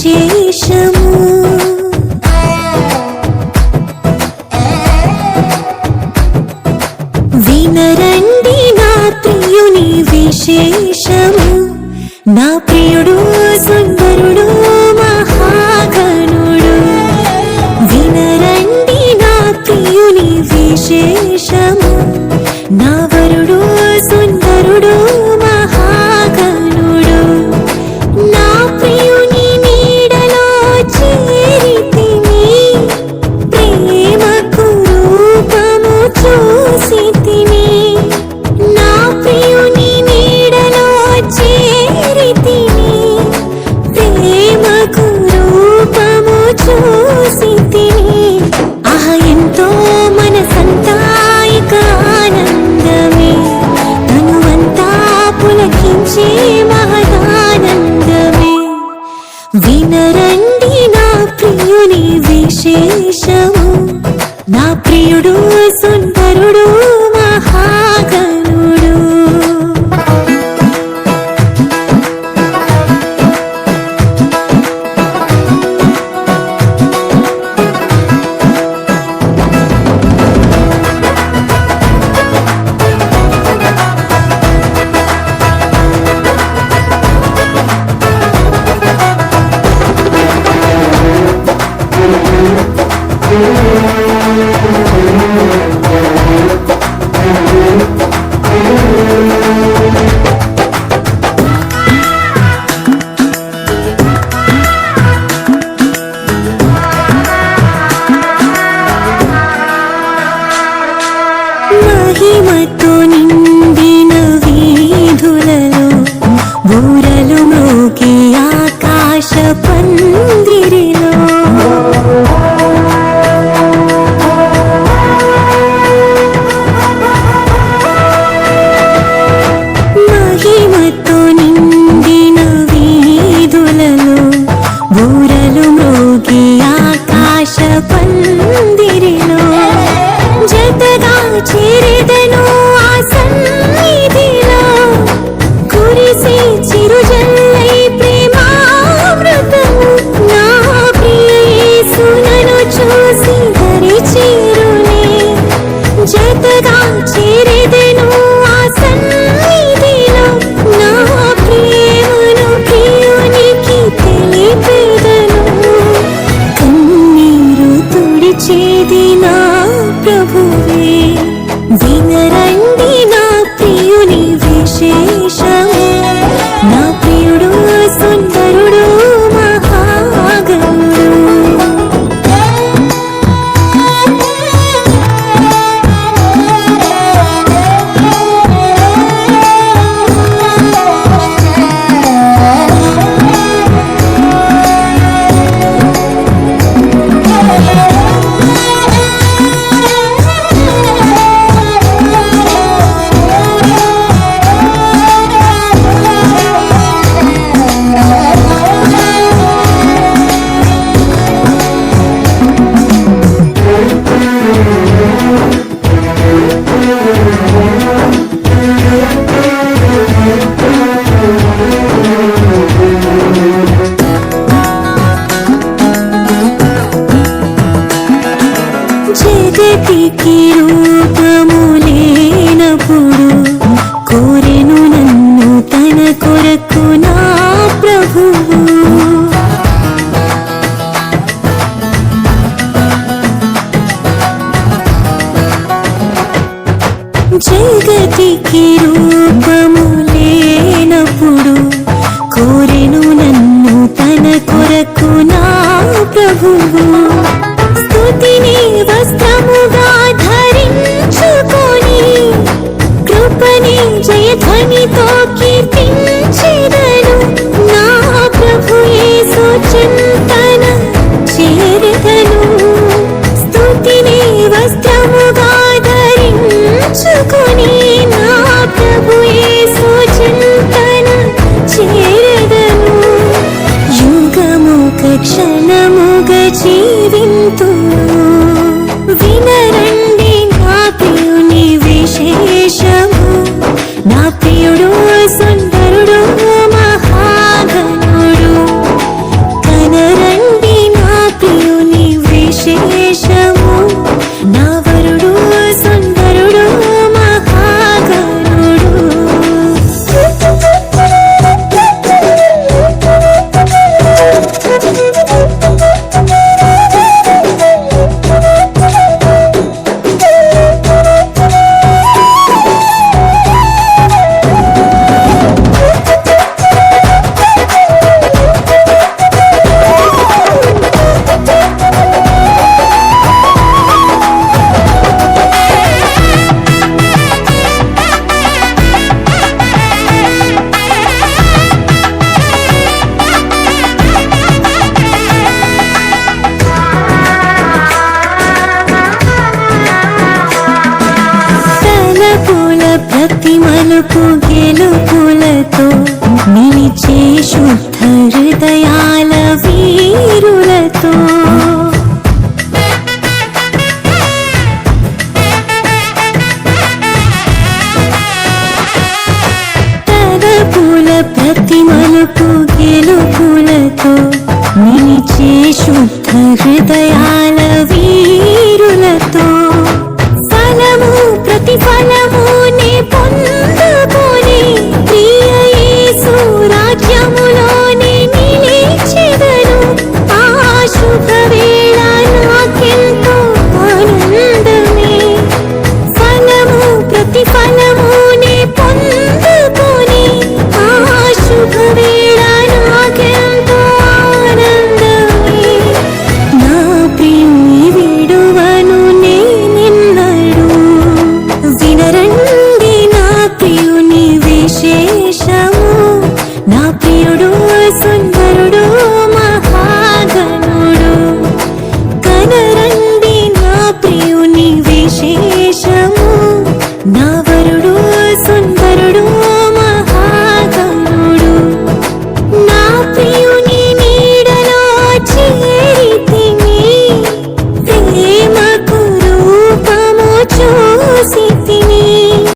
విశేషము. వినరండి నా ప్రియుని విశేషము. నా ప్రియుడు సుందరుడు యేషవు నా ప్రియుడు సుంద సృష్టికి రూపములే. వినరండి నా పిలుని విశేషం గెలుపు గెలుపులతో నిలిచే శుద్ధ హృదయాల వీరులతో. తగపుల ప్రతి మలుపు గెలుపులతో నిలిచే శుద్ధ హృదయాల నా ప్రియుడు